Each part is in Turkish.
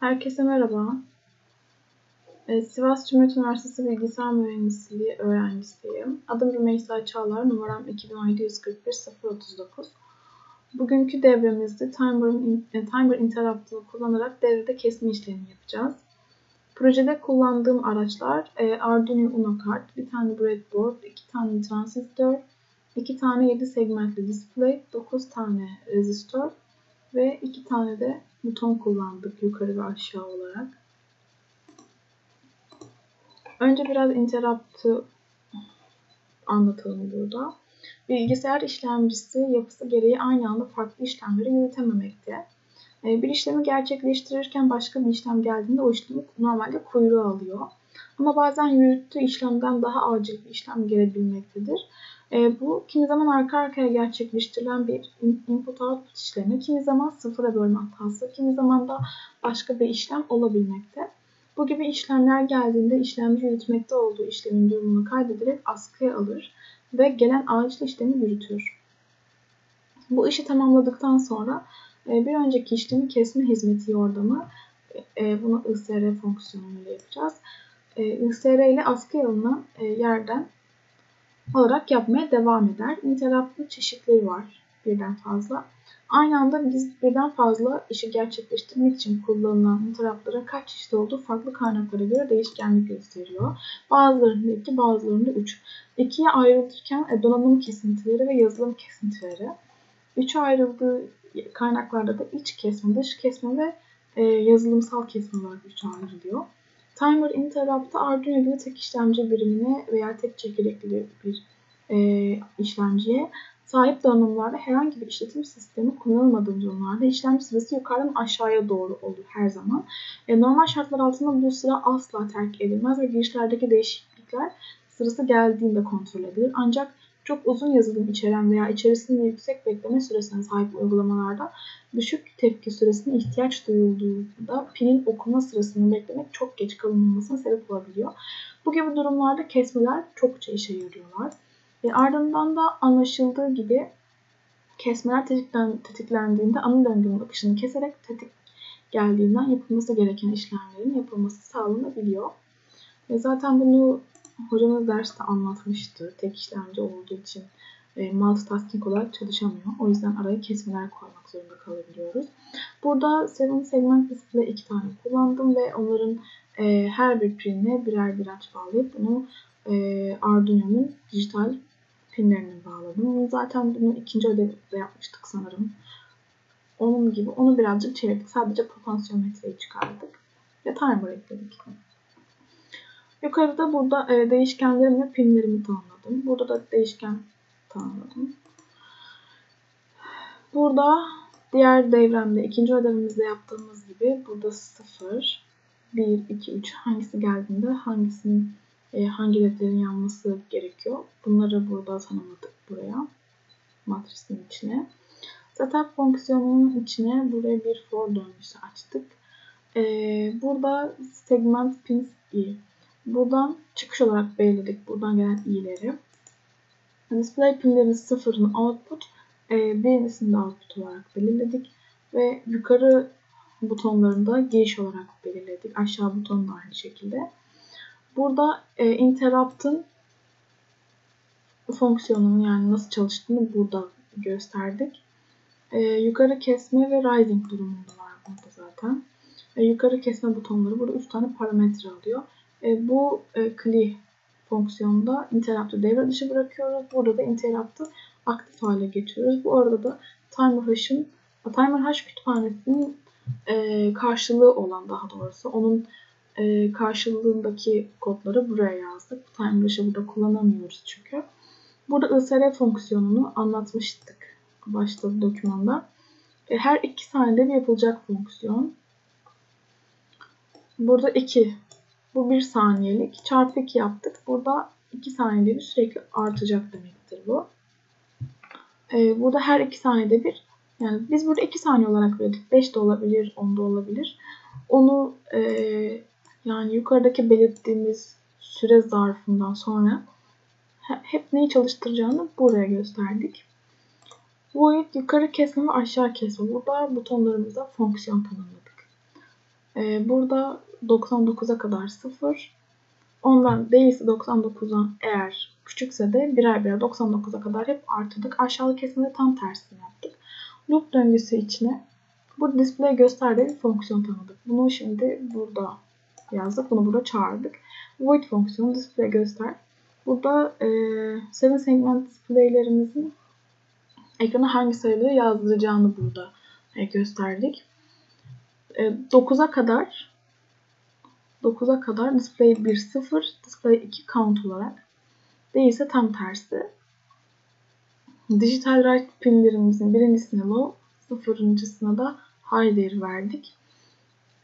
Herkese merhaba. Ee, Sivas Cumhuriyet Üniversitesi Bilgisayar Mühendisliği öğrencisiyim. Adım Rümeysa Çağlar, numaram 2741 039. Bugünkü devremizde Timer, e, Timer Interrupt'ını kullanarak devrede kesme işlemi yapacağız. Projede kullandığım araçlar e, Arduino Uno kart, bir tane breadboard, iki tane transistör, iki tane 7 segmentli display, 9 tane rezistör ve iki tane de buton kullandık yukarı ve aşağı olarak. Önce biraz interrupt'ı anlatalım burada. Bilgisayar işlemcisi yapısı gereği aynı anda farklı işlemleri yürütememekte. Ee, bir işlemi gerçekleştirirken başka bir işlem geldiğinde o işlemi normalde kuyruğu alıyor. Ama bazen yürüttüğü işlemden daha acil bir işlem gelebilmektedir. E, bu kimi zaman arka arkaya gerçekleştirilen bir input-output işlemi, kimi zaman sıfıra bölme hatası, kimi zaman da başka bir işlem olabilmekte. Bu gibi işlemler geldiğinde işlemci yürütmekte olduğu işlemin durumunu kaydederek askıya alır ve gelen acil işlemi yürütür. Bu işi tamamladıktan sonra e, bir önceki işlemi kesme hizmeti yordamı, e, bunu ISR fonksiyonuyla yapacağız. E, ile askıya alınan yerden olarak yapmaya devam eder. Interrupt'ın çeşitleri var birden fazla. Aynı anda biz birden fazla işi gerçekleştirmek için kullanılan interrupt'ların kaç çeşit olduğu farklı kaynaklara göre değişkenlik gösteriyor. Bazılarında 2, bazılarında 3. İkiye ayrılırken e, donanım kesintileri ve yazılım kesintileri. Üçe ayrıldığı kaynaklarda da iç kesme, dış kesme ve e, yazılımsal kesme olarak üçe ayrılıyor. Timer Interrupt'ta Arduino gibi tek işlemci birimine veya tek çekirdekli bir e, işlemciye sahip donanımlarda herhangi bir işletim sistemi kullanılmadığı durumlarda işlemci sırası yukarıdan aşağıya doğru olur her zaman. E, normal şartlar altında bu sıra asla terk edilmez ve girişlerdeki değişiklikler sırası geldiğinde kontrol edilir. Ancak çok uzun yazılım içeren veya içerisinde yüksek bekleme süresine sahip uygulamalarda düşük tepki süresine ihtiyaç duyulduğunda pinin okuma sırasını beklemek çok geç kalınmasına sebep olabiliyor. Bu gibi durumlarda kesmeler çokça işe yarıyorlar. E, ardından da anlaşıldığı gibi kesmeler tetiklen, tetiklendiğinde ana döngünün akışını keserek tetik geldiğinden yapılması gereken işlemlerin yapılması sağlanabiliyor. E, zaten bunu hocamız derste anlatmıştı. Tek işlemci olduğu için e, multitasking olarak çalışamıyor. O yüzden araya kesmeler koymak zorunda kalabiliyoruz. Burada 7 segment display iki tane kullandım ve onların e, her bir pinine birer bir aç bağlayıp bunu e, Arduino'nun dijital pinlerini bağladım. Zaten bunu ikinci ödevde yapmıştık sanırım. Onun gibi onu birazcık çevirdik. Sadece potansiyometreyi çıkardık. Ve timer ekledik. Yukarıda burada e, değişkenlerimi pinlerimi tanımladım. Burada da değişken tanımladım. Burada diğer devremde ikinci ödevimizde yaptığımız gibi burada 0, 1, 2, 3 hangisi geldiğinde hangisinin e, hangi ledlerin yanması gerekiyor. Bunları burada tanımladık buraya. Matrisin içine. Setup fonksiyonunun içine buraya bir for döngüsü açtık. E, burada segment pins i. Buradan çıkış olarak belirledik. Buradan gelen i'leri. Display pinlerin sıfırını output, e, birincisini de output olarak belirledik. Ve yukarı butonlarını da giriş olarak belirledik. Aşağı butonu da aynı şekilde. Burada e, interrupt'ın fonksiyonunu yani nasıl çalıştığını burada gösterdik. E, yukarı kesme ve rising durumunda var burada zaten. E, yukarı kesme butonları burada 3 tane parametre alıyor. E, bu e, CLI fonksiyonunda interrupt'ı devre dışı bırakıyoruz. Burada da interrupt'ı aktif hale getiriyoruz. Bu arada da timer hash'ın timer hash kütüphanesinin e, karşılığı olan daha doğrusu onun e, karşılığındaki kodları buraya yazdık. TimeRush'ı burada kullanamıyoruz çünkü. Burada ISR fonksiyonunu anlatmıştık başta dokümanda. Her iki saniyede bir yapılacak fonksiyon. Burada 2. Bu 1 saniyelik. Çarpı 2 yaptık. Burada 2 saniyede bir sürekli artacak demektir bu. E, burada her 2 saniyede bir yani biz burada 2 saniye olarak verdik. 5 de olabilir, 10 da olabilir. Onu e, yani yukarıdaki belirttiğimiz süre zarfından sonra hep neyi çalıştıracağını buraya gösterdik. Void yukarı kesme ve aşağı kesme. Burada butonlarımıza fonksiyon tanımladık. Ee, burada 99'a kadar 0. Ondan değilse 99'dan eğer küçükse de birer birer 99'a kadar hep artırdık. Aşağıdaki kesimde tam tersini yaptık. Loop döngüsü içine bu display göster bir fonksiyon tanıdık. Bunu şimdi burada yazdık. Bunu burada çağırdık. Void fonksiyonu display göster. Burada e, 7 segment displaylerimizin ekrana hangi sayıları yazdıracağını burada e, gösterdik. E, 9'a kadar 9'a kadar display 1 0, display 2 count olarak değilse tam tersi. Digital write pinlerimizin birincisine low, sıfırıncısına da high değeri verdik.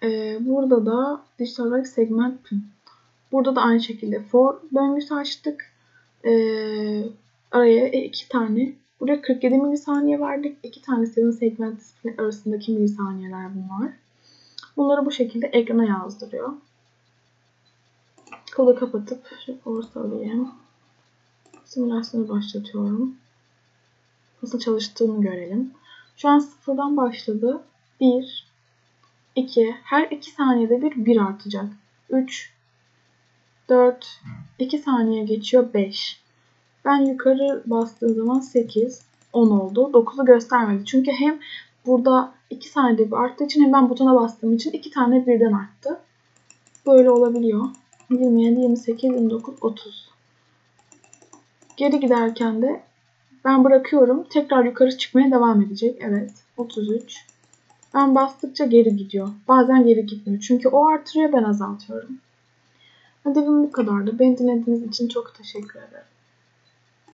Ee, burada da digital write segment pin. Burada da aynı şekilde for döngüsü açtık. Ee, araya iki tane Buraya 47 milisaniye verdik. İki tane 7 segment arasındaki milisaniyeler bunlar. Bunları bu şekilde ekrana yazdırıyor. Kodu kapatıp ortalayayım. Simülasyonu başlatıyorum. Nasıl çalıştığını görelim. Şu an sıfırdan başladı. 1, 2, her 2 saniyede bir 1 artacak. 3, 4, 2 saniye geçiyor 5. Ben yukarı bastığım zaman 8, 10 oldu. 9'u göstermedi. Çünkü hem burada 2 saniyede bir arttığı için hem ben butona bastığım için 2 tane birden arttı. Böyle olabiliyor. 27, 28, 29, 30. Geri giderken de ben bırakıyorum. Tekrar yukarı çıkmaya devam edecek. Evet. 33. Ben bastıkça geri gidiyor. Bazen geri gitmiyor. Çünkü o artırıyor ben azaltıyorum. Ödevim bu kadardı. Beni dinlediğiniz için çok teşekkür ederim.